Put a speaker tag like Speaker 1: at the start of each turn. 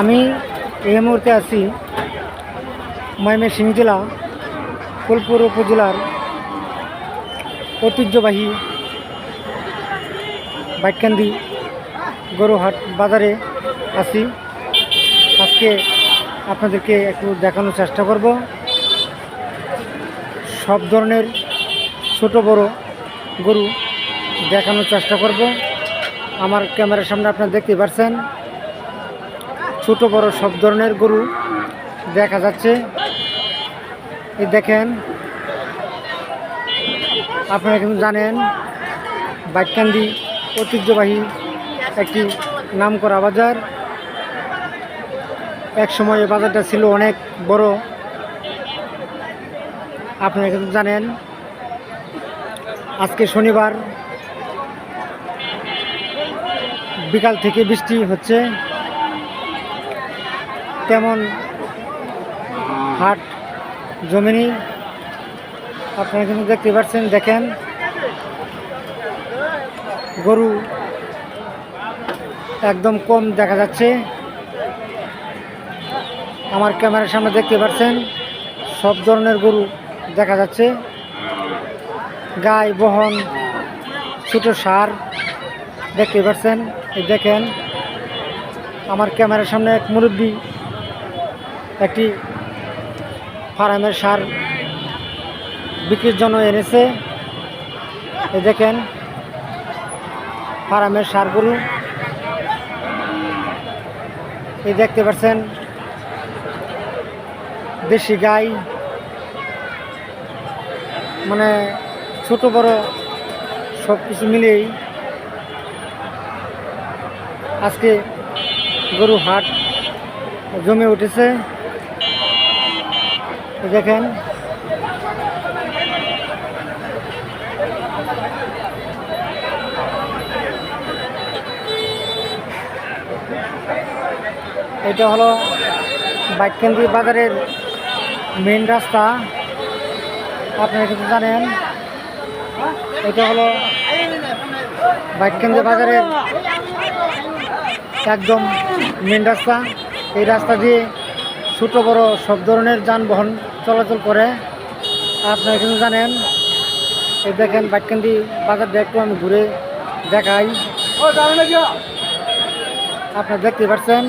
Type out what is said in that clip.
Speaker 1: আমি এই মুহূর্তে আছি ময়মনসিংহ জেলা, ফুলপুর উপজেলার ঐতিহ্যবাহী বাইটকান্দি গরুহাট বাজারে আছি। আজকে আপনাদেরকে একটু দেখানোর চেষ্টা করব। সব ধরনের ছোট বড় গরু দেখানোর চেষ্টা করব। আমার ক্যামেরার সামনে আপনারা দেখতে পাচ্ছেন ছোট বড় সব ধরনের গরু দেখা যাচ্ছে। এই দেখেন, আপনারা কিন্তু জানেন, বাইককান্দি ঐতিহ্যবাহী একটি নামকরা বাজার। এক সময় এই বাজারটা ছিল অনেক বড়। আপনারা কিন্তু জানেন, আজকে শনিবার, বিকাল থেকে বৃষ্টি হচ্ছে। তেমন হাট জমিনি। আপনারা কিন্তু দেখতে পাচ্ছেন, দেখেন। গরু একদম কম দেখা যাচ্ছে। আমার ক্যামেরার সামনে দেখতে পাচ্ছেন, সব ধরনের গরু দেখা যাচ্ছে। গাই, বহন, ছোটো সার দেখতে পাচ্ছেন দেখেন। আমার ক্যামেরার সামনে এক মুরব্বী একটি ফার্মের সার বিক্রির জন্য এনেছে। এই দেখেন, ফার্মের সারগুলো। এই দেখতে পাচ্ছেন, দেশি গাই মানে ছোট, বড় সব কিছু মিলিয়েই আজকে গরু হাট জমে উঠেছে। দেখেন। এটা হলো বাইককেন্দ্রি বাজারের মেন রাস্তা। আপনারা কিন্তু জানেন? এটা হলো বাইককেন্দ্রি বাজারের একদম মেন রাস্তা। এই রাস্তা দিয়ে ছোটো বড় সব ধরনের যানবাহন চলাচল করে। আপনারা এখানে জানেন, এই দেখেন বাইককান্দি বাজারটা একটু আমি ঘুরে দেখাই। আপনারা দেখতে পাচ্ছেন